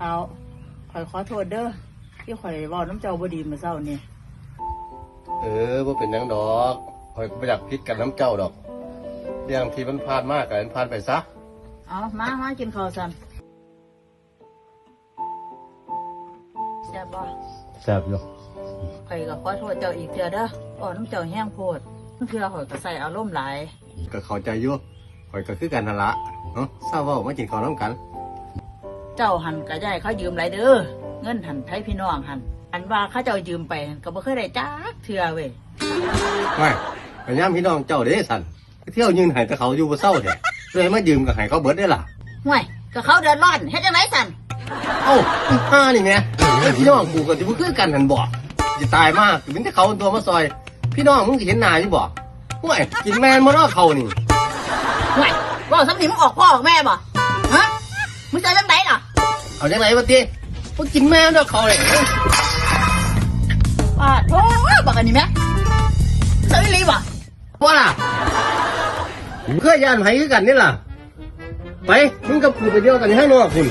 เอาข่อยขอโทษเด้อที่ข่อยเว้าน้ำเจ้าบ่ดีเมื่อเช้านี่เออว่าเป็นหยังดอกคอยไม่อยากพิดกันน้ำเจ้าดอก เรื่องที่มันพลาดมากกันพลาดไปซะ เอามามากินข้าวซันแซ่บบ่ แซ่บอยู่ ข่อยก็ขอโทษเจ้าอีกเทื่อเด้อเว้าน้ำเจ้าแห้งโพดเทื่อข่อยก็ใส่อารมณ์หลายก็เข้าใจอยู่คอยก็คือกันทันละเนาะทราบว่ามากินข้าวน้ำกัน เจ้าหันก็ได้เขายืมหลายเด้อเงินหันไทยพี่น้องหันอันว่าเขาเจ้ายืมไปหั้นก็บ่เคยได้จักเทื่อเว้ยไม่พยายามพี่น้องเจ้าเด้สันไปเที่ยวยืนใหายแต่เขาอยู่บ่เศร้าเนี่ยเลยมายืมกับหายเขาเบิดได้ล่ะห่วยก็เขาเดือดร้อนเฮ็ดจังไดสั่นเอ้าอีห้านี่แหม่ไอ้พี่น้องกูก็จะบ่คือกันหันบอก จะตายมากเป็นแต่เขาตัวมาซอย พี่น้องมึงสิเห็นหน้าอยู่บ่ห่วยกินแมนมาเนาะเขานี่ห่วยเว่าสำนีมึงออกพ่อออกแม่บ่ฮะมึงจะจังไดล่ะเอาจังไหนวะตีมึงกินแมนเนาะเขาเลยว่าโอ้บักอันนี้แม่เฮ้ยรีบอะว่าล่ะมึงเคยยานไผคือกันนี่ล่ะไปมึงกับกูไปเดียวกันให้นอกคุณ